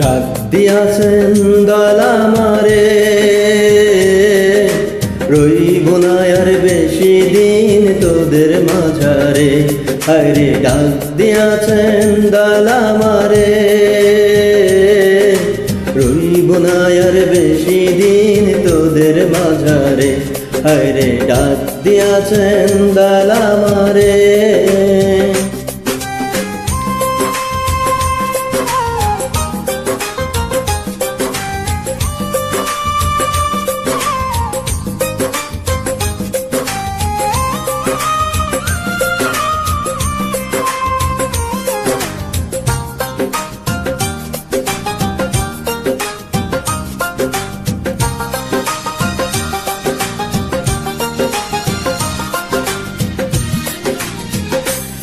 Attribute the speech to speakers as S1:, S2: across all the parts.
S1: ডাক দিয়াছেন দলামারে রইব না আর বেশি দিন তোদের মাঝারে। আরে ডাক দিয়াছেন দলামারে রইব না আর বেশি দিন তোদের মাঝারে। আরে ডাক দিয়াছেন দলামারে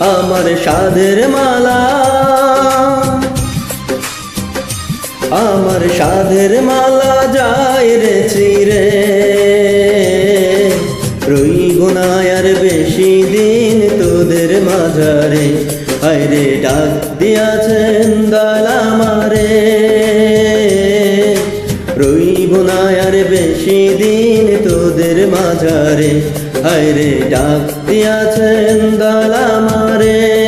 S1: আমার সাধের মালা। আমার সাধের মালা যায় রে চিরে। রইব না আর বেশি দিন তোদের মাঝারে। আইরে ডাক দিয়াছেন দালামারে রইব না আর বেশি দিন তোদের মাঝারে। আইরে ডাক দিয়াছেন দালামারে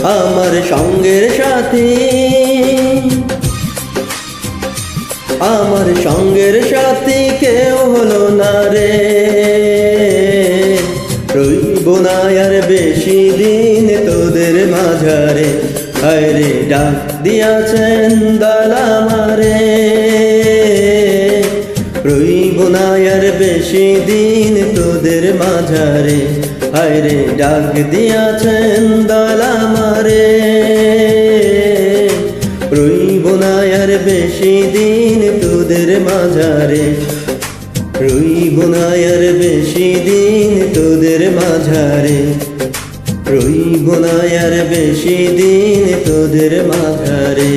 S1: আমার সঙ্গের সাথী। আমার সঙ্গের সাথী কেউ হলো না রে। রইব না আর বেশি দিন তোদের মাঝারে। আরে ডাক দিয়াছেন দালামারে রইব না আর বেশি দিন তোদের মাঝারে। হায়রে ডাক দিয়াছেন দালামারে রইব না আর বেশি দিন তোদের মাঝারে। রইব না আর বেশি দিন তোদের মাঝারে। রইব না আর বেশি দিন তোদের মাঝারে।